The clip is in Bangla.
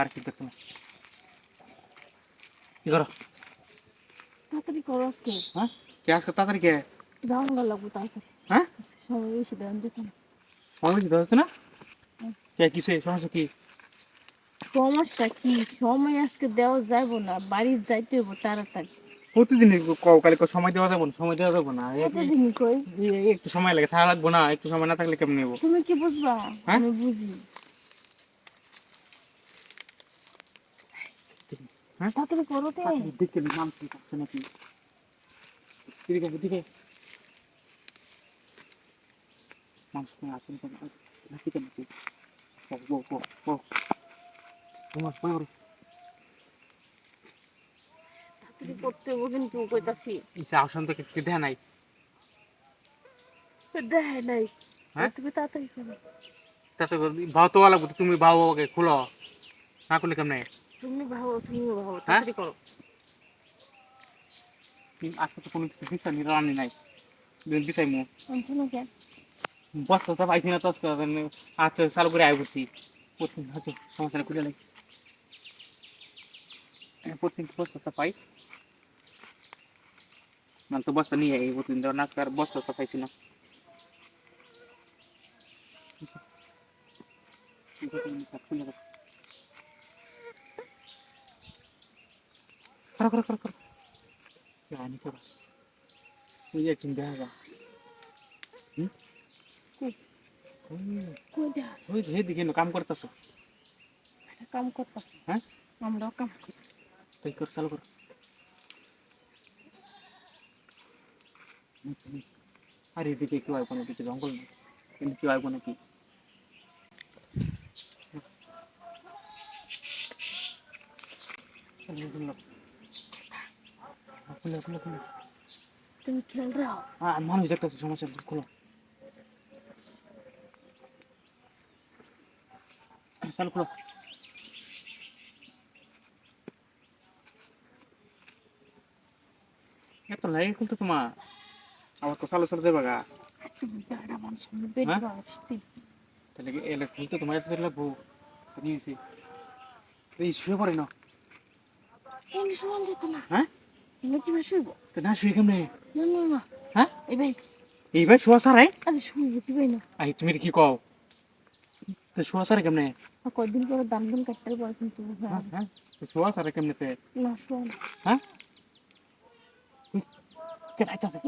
আর কি দেখতো না কি করো? তাড়াতাড়ি করো আজকে। হ্যাঁ? কে আজকে তাড়াতাড়ি কে? দাঙ্গা লাগবো তাড়াতাড়ি। হ্যাঁ? সময় বেশি দেন দিত না? না কে কিসে? সমস্যা কি? সমস্যা কি? সময় আজকে দেওয়া যাইবো না বাড়ি যাইতে হইব তাড়াতাড়ি। প্রতিদিন কও কালে সময় দেওয়া যাবে না সময় দেওয়া যাবে না। একটু সময় লাগে থাকা লাগবো না একটু সময় না থাকলে কেমন নেব তুমি কি বুঝবা? হ্যাঁ? বুঝি। হ্যাঁ? তাড়াতাড়ি করো তে। দিকে মানুষ আছে নাকি? দিকে দিকে মানুষ কোনো আছে নাকি? নাকি তোমার তাড়াতাড়ি করতে হইব কিন্তু কইতাছি। ইচ্ছা আসন তো কি দেয়া নাই। দেখাই নাই। হ্যাঁ? তুমি তাড়াতাড়ি করো। তাতে ভাও তো লাগবো তুমি ভাও ওকে খুলো। না করলে কেমনে? তুমি ভাবো তুমি ভাবো তাড়াতাড়ি করো। আজকে তো কোনো কিছু দিচ্ছ নি রানি নাই। দিছাই মু আনছো না কেন? বস্তা তো পাইছি না তো আজকে আচ্ছা চালু করে আয় বসছি প্রতিদিন হয়তো সমস্যা খুলে লাই। প্রতিদিন বস্তা পাই। না তো বস্তা নিয়ে এই প্রতিদিন তো না তার বস্তা তো পাইছি না। করো করো করো করো জানি করো ওই যে চিন্তা হবে হুম কাম করতেছ কাম করতাম হ্যাঁ আমরাও কাম করি তাই কর চালু কর আরে এদিকে কেউ কিছু জঙ্গল না কিন্তু কেউ তুমি রাও হ্যাঁ মানুষ দেখতেছে সমস্যা নেই, চালু খুলো। এত লাগে তোমার। আবার তো চালু চালু দেবা গা। তুমি হ্যাঁ? তাহলে কি এলে খুলতে তোমার এত লাগবো? নিয়ে এসে। এই শুয়ে পড়ে না কোন সমান যেত না। হ্যাঁ? তুমি কি শুইব? তো না শুয়ে কেমনে? না না না। হ্যাঁ? এই ভাই। শোয়া সারাই আরে শুইব কি ভাই না। আই তুমি কি কও? তো শোয়া সারে কেমনে? কয়দিন পরে দাম দাম কাটতে পারে কিন্তু হ্যাঁ হ্যাঁ। তো শোয়া সারে কেমনে তে না শোয়া হ্যাঁ? কেন আইতে হবে